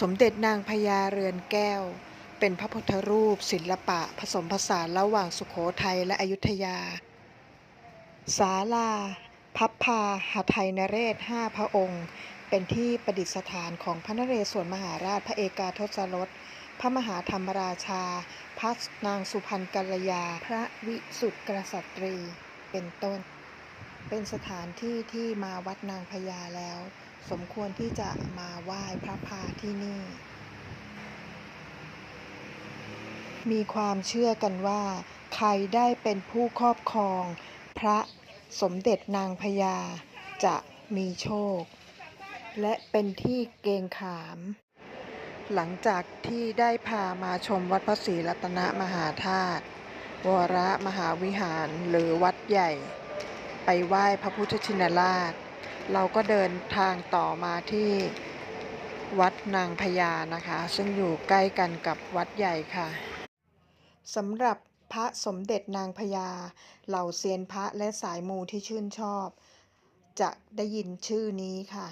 สมเด็จนางพญาเรือนแก้ว เป็นพระพุทธรูปศิลปะผสมผสานระหว่างสุขโขทัยและอยุธยา ศาลา พับพาหทัยนเรศห้าพระองค์ เป็นที่ประดิษฐานของพระนเรศวรมหาราชพระเอกาทศรส พระมหาธรรมราชา พระนางสุพรรณกัลยา พระวิสุทธิกษัตรี เป็นต้น เป็นสถานที่ที่มาวัดนางพญาแล้ว สมควรที่จะมาไหว้พระพาที่นี่ มีความเชื่อกันว่า ใครได้เป็นผู้ครอบครอง พระสมเด็จนางพญาจะมีโชค และเป็นที่เกงขาม หลังจากที่ได้พามาชมวัดพระศรีรัตนมหาธาตุวรมหาวิหารหรือวัดใหญ่ ไปไหว้พระพุทธชินราช เราก็เดินทางต่อมาที่วัดนางพญานะคะ ซึ่งอยู่ใกล้กันกับวัดใหญ่ค่ะสำหรับพระสมเด็จนางพญาเหล่าเซียนพระและสายมูที่ชื่นชอบ จะได้ยินชื่อนี้ค่ะ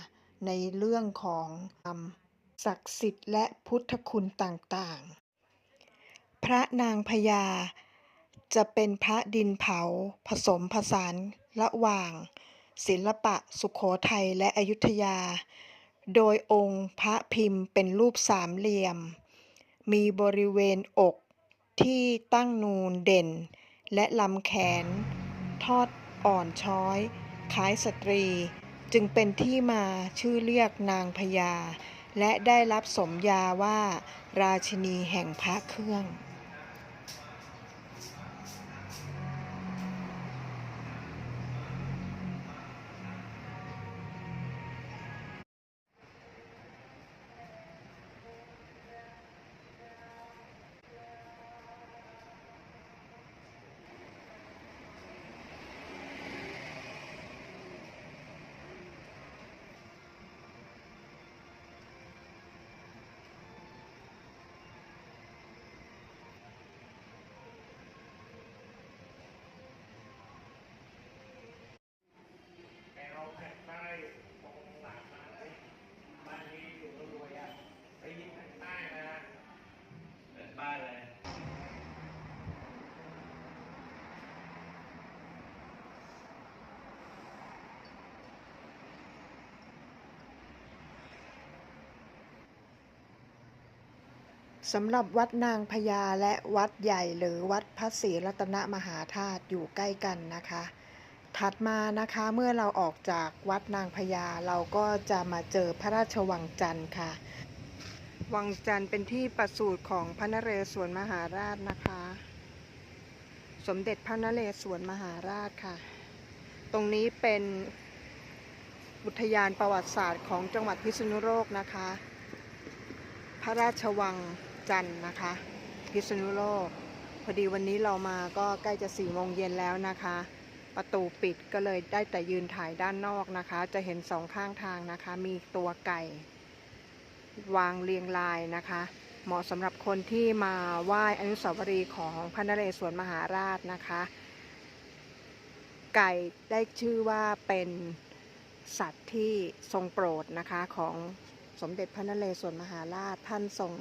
ในเรื่องของความศักดิ์สิทธิ์และพุทธคุณต่างๆ พระนางพญาจะเป็นพระดินเผาผสมผสานระหว่าง ศิลปะสุขโขทัยและอยุธยา โดยองค์พระพิมพ์เป็นรูปสามเหลี่ยม มีบริเวณอกที่ตั้งนูนเด่น และลำแขน ทอดอ่อนช้อย คล้ายสตรี จึงเป็นที่มาชื่อเรียกนางพญา และได้รับสมญาว่า ราชินีแห่งพระเครื่อง แต่เราแผ่นป้ายตรงหลังมาเลยบ้านนี้อยู่รวยอะไปยิงแผ่นป้ายนะแผ่นป้ายเลย สำหรับวัดนางพญาและวัดใหญ่หรือวัดพระศรีรัตนมหาธาตุอยู่ใกล้กันนะคะ ถัดมานะคะเมื่อเราออกจากวัดนางพญาเราก็จะมาเจอพระราชวังจันทร์ค่ะ วังจันทร์เป็นที่ประสูติของพระนเรศวรมหาราชนะคะ สมเด็จพระนเรศวรมหาราชค่ะ ตรงนี้เป็นอุทยานประวัติศาสตร์ของจังหวัดพิษณุโลกนะคะ พระราชวัง จันทร์นะคะ พิษณุโลก พอดีวันนี้เรามาก็ใกล้จะสี่โมงเย็นแล้วนะคะ ประตูปิดก็เลยได้แต่ยืนถ่ายด้านนอกนะคะ จะเห็นสองข้างทางนะคะ มีตัวไก่ วางเรียงรายนะคะ เหมาะสำหรับคนที่มาไหว้อนุสาวรีย์ของพระนเรศวรมหาราชนะคะ ไก่ได้ชื่อว่าเป็นสัตว์ที่ทรงโปรดนะคะของสมเด็จพระนเรศวรมหาราชท่านทรง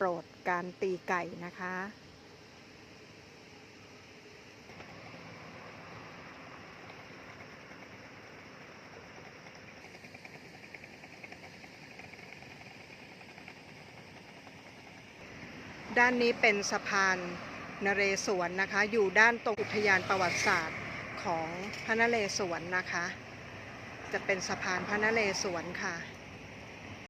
โปรดการตีไก่นะคะ ด้านนี้เป็นสะพานนเรศวรนะคะ อยู่ด้านตรงอุทยานประวัติศาสตร์ของพระนเรศวรนะคะ จะเป็นสะพานพระนเรศวรค่ะ